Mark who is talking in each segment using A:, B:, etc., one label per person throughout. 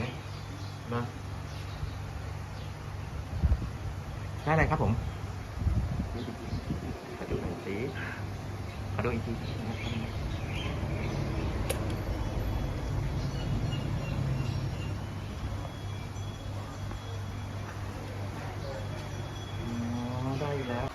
A: ไหนมาได้อะไรครับผมขอดูหน่อยสิขอดูอีกทีนะครับอ๋อได้แล้ว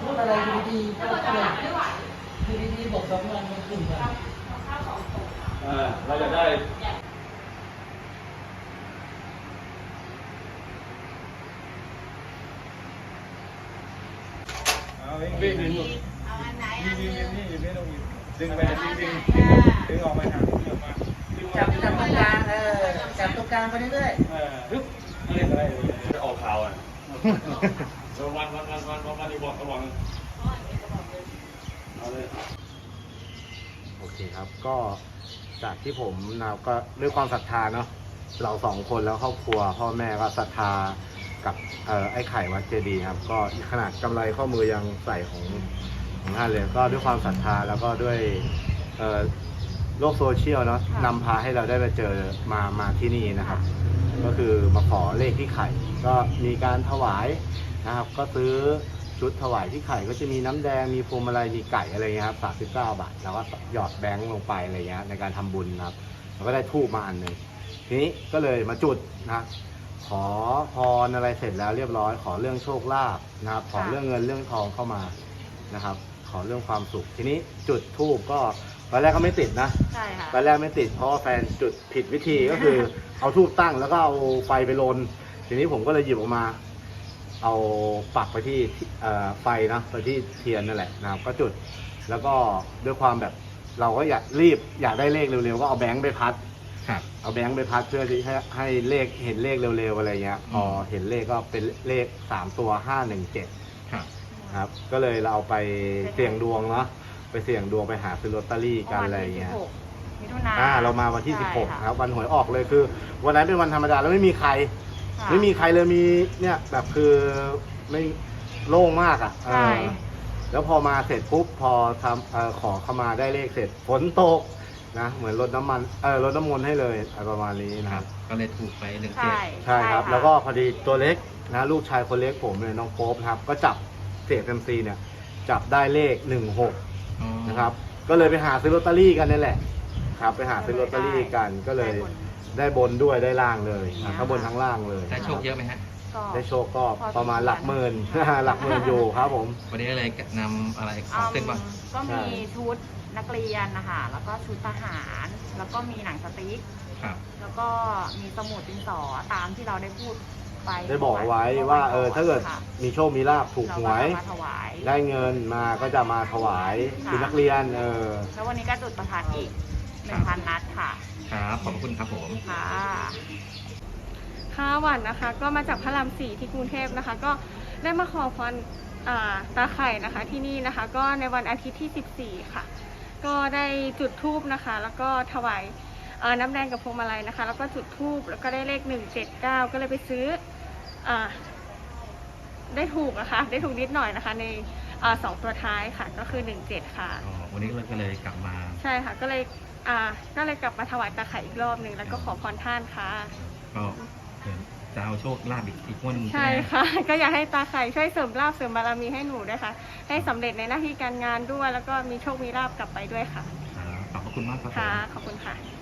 B: พูดอะไรอยู่ดีๆก็เกิดอยู่ดีๆบอกสองวันมันกลุ่มกัน
C: อ่าเราจะได้เอาเองวิ่งดึง
D: เอาอันไหน
C: ยิ
D: อั
C: ง
D: น
C: ยิง
D: ห
C: ยิ
D: นึ่
C: ง
D: ง
C: ยิงไม่ต้องยิง ดึงไปดึงดึงดึงออกมาหาดึงออกมาดึง
B: จับจับตรงกลางเออจับตรงกลางไปเรื่อย
C: เออปึ๊บเรียกอะไรจะออกข่าวอะวันวันวันวันวันวันอีกบอกระบอกนึงเอาเลย
A: โอเคครับก็จากที่ผมนะก็ด้วยความศรัทธาเนาะเราสองคนแล้วครอบครัว พ่อแม่ก็ศรัทธากับเอ่อไอ้ไข่วัดเจดีย์ครับ ก็ขนาดกำไรข้อมือยังใส่ของ ของท่านเลยก็ด้วยความศรัทธาแล้วก็ด้วยโลกโซเชียลเนาะนำพาให้เราได้มาเจอมามาที่นี่นะครับ ก็คือมาขอเลขที่ไข่ ก็มีการถวายนะครับ ก็ซื้อชุดถวายที่ไข่ก็จะมีน้ำแดงมีพวงมาลัยมีไก่อะไรเงี้ยครับสามสิบเก้าบาทแล้วก็หยอดแบงค์ลงไปอะไรเงี้ยในการทำบุญนะครับแล้วก็ได้ทูบมาอันหนึ่งทีนี้ก็เลยมาจุดนะขอพรอะไรเสร็จแล้วเรียบร้อย ขอเรื่องโชคลาภนะครับขอเรื่องเงินเรื่องทองเข้ามา นะครับ ขอเรื่องความสุข ทีนี้จุดทูบก็ตอนแรกก็ไม่ติดนะ
D: ใช่ค่ะ
A: ตอนแรกไม่ติดเพราะว่าแฟนจุดผิดวิธีก็คือ เอาทูบตั้งแล้วก็เอาไฟไปลน ทีนี้ผมก็เลยหยิบออกมา เอาปักไปที่เอ่อไฟนะไปที่เทียนนั่นแหละนะครับ ก็จุดแล้วก็ด้วยความแบบเราก็อยากรีบอยากได้เลขเร็วๆก็เอาแบงค์ไปพัด
E: ครับ
A: เอาแบงค์ไปพัดเพื่อที่ให้ให้เลขเห็นเลขเร็วๆอะไรเงี้ยพอเห็นเลขก็เป็นเลขสามตัวห้าหนึ่งเจ็ด
E: ครับ
A: ครับ ก็เลยเราเอาไปเสี่ยงดวงเนาะไปเสี่ยงดวงไปหาซื้อลอตเตอรี่กันอะไรเงี้ย
D: วันที่16มิถุนา
A: อ่าเรามาวันที่
D: ใช่
A: 16
D: ค่ะ
A: ครับ วันหวยออกเลยคือ วันนั้นเป็นวันธรรมดาแล้วไม่มีใคร
D: ค่ะ
A: ไม่มีใครเลยมีเนี่ยแบบคือไม่โล่งมากอะเออ
D: ใช่
A: แล้วพอมาเสร็จปุ๊บพอทำเอ่อขอเข้ามาได้เลขเสร็จฝนตกนะเหมือนรดน้ำมันเออรดน้ำมนต์ให้เลยอะไรประมาณนี้นะ
E: ค
A: ค
E: รั
A: รั
E: บบก็เลยถูกไปหนึ่งเจ็ด
D: ใช่
A: ใช่ครับะแล้วก็พอดีตัวเล็กนะลูกชายคนเล็กผมเลยน้องโป๊ปนะครับ ก็จับ เศษเซมซีเนี่ยจับได้เลข16นะครับ ก็เลยไปหาซื้อลอตเตอรี่กันนี่แหละครับ ไปหาซื้อลอตเตอรี่กันก็เลย
D: ได้บน
A: ได้บนด้วยได้ล่างเลย
D: เนี่ย
A: ทั้งบนทั้งล่างเลย
E: ได้โชคเยอะไหมฮะ
D: ก็
A: ได้โชคก็
D: พอสมควร
A: ประมาณหลักหมื่น หลักหมื่นอยู่ครับผม
E: วันนี้เลยนำอะไรข
D: อื
E: อง
D: ม
E: ขึ้นบ้าง
D: ก็
A: ใช่
D: มีชุดนักเรียนนะคะแล้วก็ชุดทหาร แล้วก็มีหนังสติ๊ก
E: ครับ
D: แล้วก็มีสมุดดินสอตามที่เราได้พูด ไป
A: ได้บอกไว้ว่าเออถ้าเกิด
D: ค่ะ
A: มีโชคมีลาบถูกหวย
D: เราก็จะมาถวาย
A: ได้เงินมาก็จะมาถวาย
D: ค่ะ
A: คือนักเรียนเออ
D: แล้ววันนี้ก็จุดประทัดอีกห
E: ครั
D: นึ่ง
E: บ
D: พันนัดค่ะ
E: ครับขอบคุณครับผม
D: ค่ะ
F: ค่ะหวันนะคะ ก็มาจากพระรามสี่ที่กรุงเทพนะคะ ก็ได้มาขอพรอ่าตาไข่นะคะที่นี่นะคะ ก็ในวันอาทิตย์ที่ 14 ค่ะ ก็ได้จุดธูปนะคะ แล้วก็ถวายเอ่อ น้ำแดงกับพวงมาลัยนะคะ แล้วก็จุดธูปแล้วก็ได้เลข179ก็เลยไปซื้ออาได้ถูกนะคะ ได้ถูกนิดหน่อยนะคะ ในอาสองตัวท้ายค่ะก็คือ17ค่ะ
E: อ๋อวันนี้ก็เลยกลับมา
F: ใช่ค่ะ ก็เลยอ่าก็เลยกลับมาถวายตาไข่อีกรอบหนึ่งแล้วก็ขอพรท่านค่ะ
E: ก็เดี๋ยวจะเอาโชคลาภอีกอีกงวันหนึง
F: ใช่
E: ไหม
F: ค่ะ ก็อยากให้ตาไข่ช่วยเสริมลาบเสริมบารมีให้หนูด้วยค่ะ ให้สำเร็จในหน้าที่การงานด้วย แล้วก็มีโชคมีลาบกลับไปด้วยค่ะ
E: ครับขอบพระคุณมากครับผม
F: ค่ะขอบคุณค่ะ